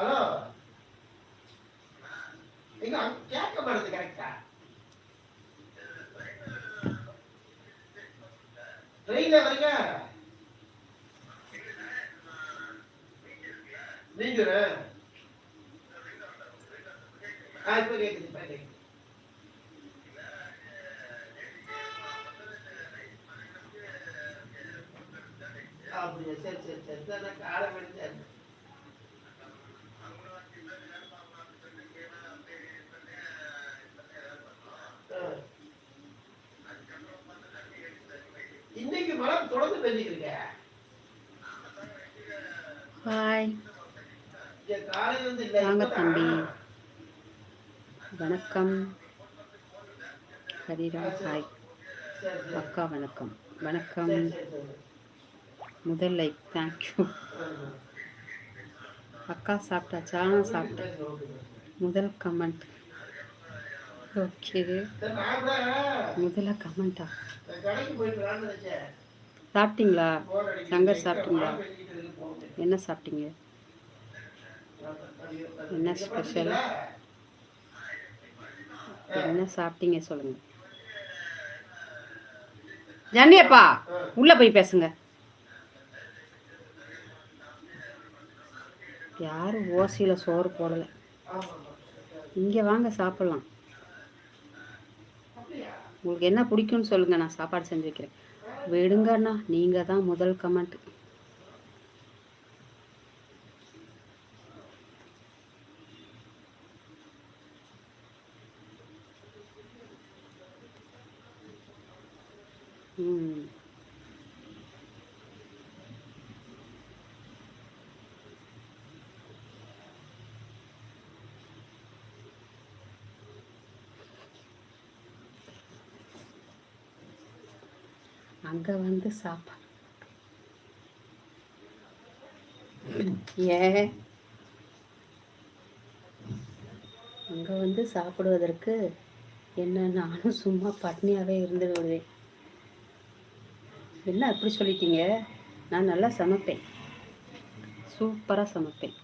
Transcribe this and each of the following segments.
Hello. எங்க அங்க கரெக்டா ட்ரெயின்ல வரீங்க? நீங்க ஆ இப்ப கேக்குது இப்ப கேக்குது. அப்படியா சரி சரி சரி. சரி எடுத்து தொடர்ந்து ஹாய் காலையில இருந்து இல்ல வாங்க. தம்பி. வணக்கம். ஹரிராம் ஹாய். அக்கா வணக்கம். வணக்கம். முதல் லைக். தேங்க்யூ அக்கா சாப்பிட்டாச்சா? சாப்பிட்டேன். முதல் கமெண்ட் ஓகே முதல்ல கமெண்டா சாப்பிட்டீங்களா? சங்கர் சாப்பிட்டீங்களா? என்ன சாப்பிட்டீங்க? என்ன ஸ்பெஷல் என்ன சாப்பிட்டீங்க சொல்லுங்க. ஜன்னியப்பா உள்ள போய் பேசுங்க. யாரும் ஓசியில் சோறு போடலை. இங்கே வாங்க சாப்பிட்லாம். உங்களுக்கு என்ன பிடிக்கும்னு சொல்லுங்கள் நான் சாப்பாடு செஞ்சு வைக்கிறேன். விடுங்கண்ணா நீங்க தான் முதல் கமெண்ட் ம். அங்கே வந்து சாப்பாடு. ஏ? அங்கே வந்து சாப்பிடுவதற்கு என்ன? நானும் சும்மா பட்னியாகவே இருந்து விடுவேன் என்ன அப்படி சொல்லிட்டீங்க? நான் நல்லா சமைப்பேன். சூப்பராக சமைப்பேன்.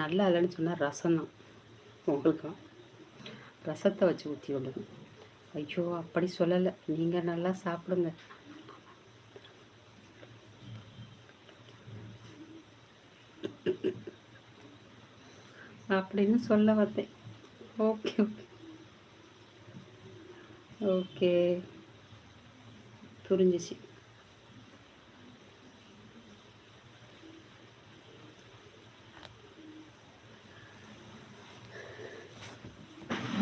நல்லா இல்லைன்னு சொன்னால் ரசம் தான் ரசத்தை வச்சு ஊற்றி விடுங்க. ஐயோ அப்படி சொல்லலை. நீங்கள் நல்லா சாப்பிடுங்க. அப்படின்னு சொல்ல வந்தேன். Okay okay. ஓகே. புரிஞ்சிச்சு.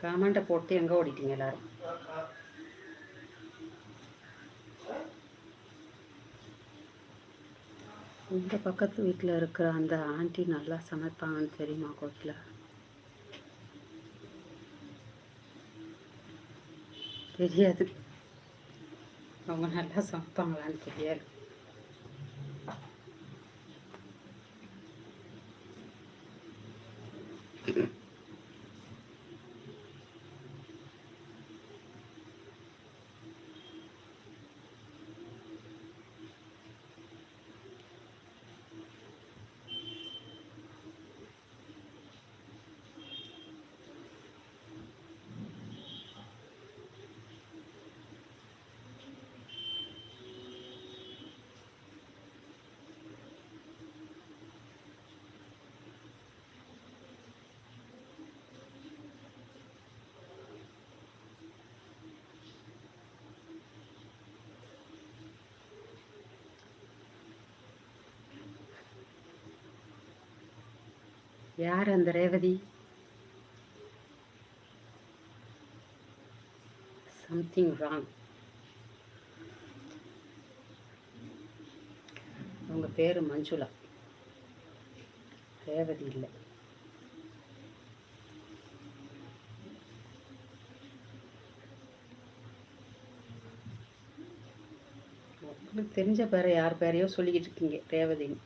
கமெண்ட்டை போட்டு எங்கே ஓடிட்டீங்க எல்லாரும்? இந்த பக்கத்து வீட்டில் இருக்கிற அந்த ஆண்டி நல்லா சமைப்பாங்கன்னு தெரியுமா கோட்டில் தெரியாது. அவங்க நல்லா சமைப்பாங்களான்னு தெரியாது. யார் அந்த ரேவதி? சம்திங் ராங் அவங்க பேர் மஞ்சுளா. ரேவதி இல்லை. உங்களுக்கு தெரிஞ்ச பேரை யார் பேரையோ சொல்லிக்கிட்டு இருக்கீங்க ரேவதின்னு.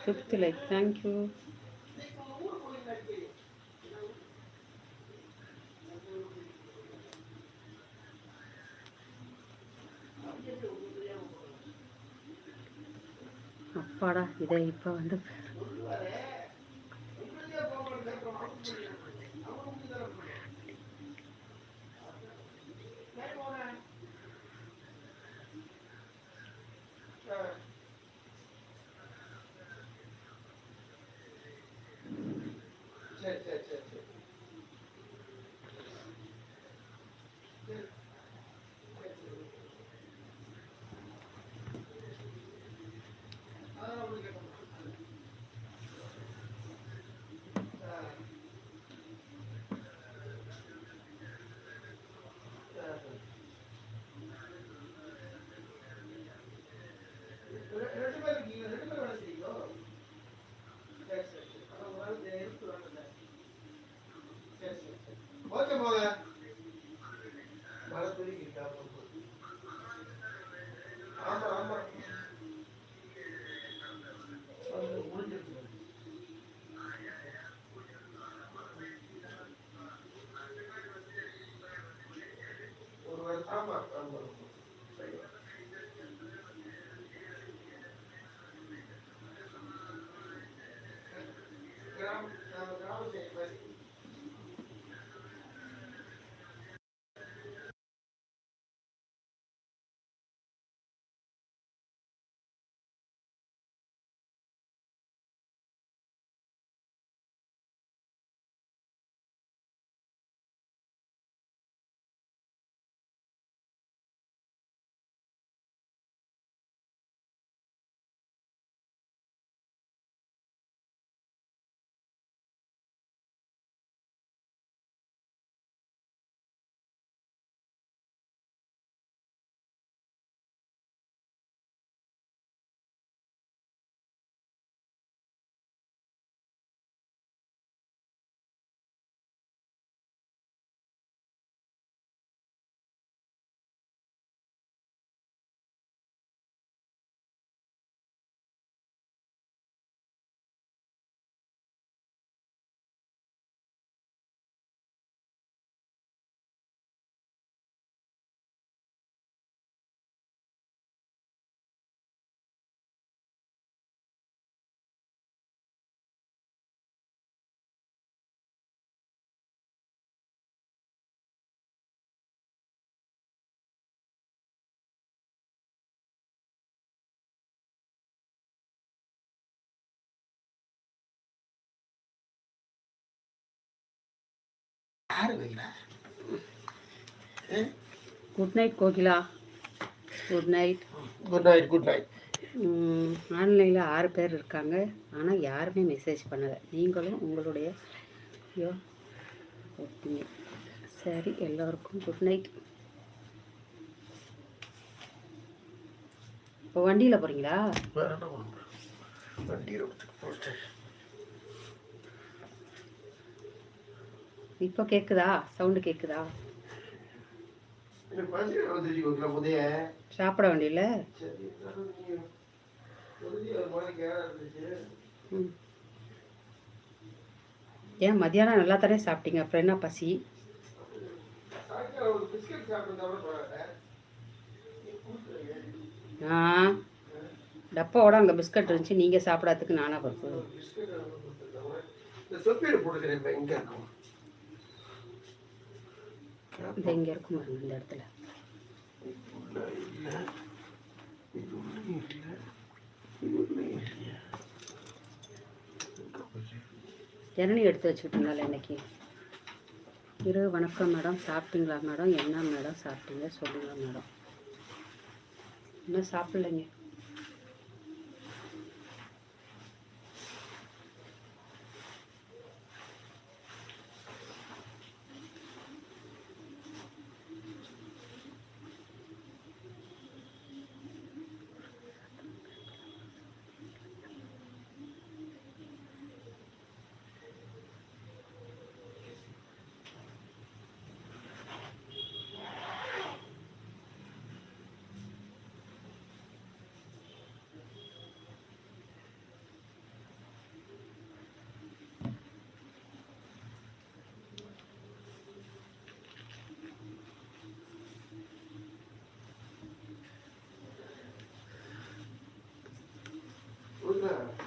நான் ஃபிஃப்த் லைக் தேங்க்யூ இன்னைக்கு உங்க ஊர் போயிருந்தா சரி அப்பாடா இதை இப்போ வந்து யாரு வைக்கிறா good night Kokila. Good night good night good night ஆன்லைனில் ஆறு பேர் இருக்காங்க. ஆனால் யாருமே மெசேஜ் பண்ணலை. நீங்களும் உங்களுடைய ஐயோ ஓகேங்க சரி எல்லோருக்கும் குட் நைட் இப்போ வண்டியில் போகிறீங்களா வேற என்ன பண்ணுறேன் வண்டி எடுத்துட்டு போட்டு இப்போ கேட்குதா சவுண்டு கேட்குதா எனக்கு பசி வந்துச்சு வைக்கலாம் புதைய சாப்பிட வண்டியில் சரி இருந்தாலும் நீங்க உறுதி ஒரு மாதிரி கேரா இருந்துச்சு. ம். ஏன் மத்தியானம் நல்லா தானே சாப்பிட்டீங்க? அப்புறம் என்ன பசி? நான் டப்பாவோட அங்கே பிஸ்கட் இருந்துச்சு நீங்கள் சாப்பிடாததுக்கு நானா பருப்பு. பிஸ்கட் கொடுத்துருக்காங்க இந்த இங்கே இருக்கும் பாருங்க இந்த இடத்துல. உள்ள எடுத்து வச்சுக்கிட்டீங்களா இன்னைக்கு. இரு வணக்கம் மேடம். சாப்பிட்டீங்களா மேடம்? என்ன மேடம் சாப்பிட்டீங்க? சொல்லுங்க மேடம். இன்னும் சாப்பிட்லைங்க.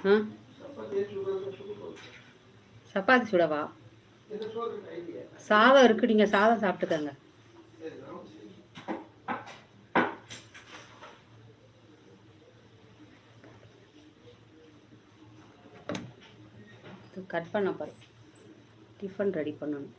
சப்பாத்தி சப்பாத்தி சுடவா? சாதம் இருக்கு நீங்கள் சாதம் சாப்பிட்டுக்கங்க. கட் பண்ண பாரு டிஃபன் ரெடி பண்ணணும்.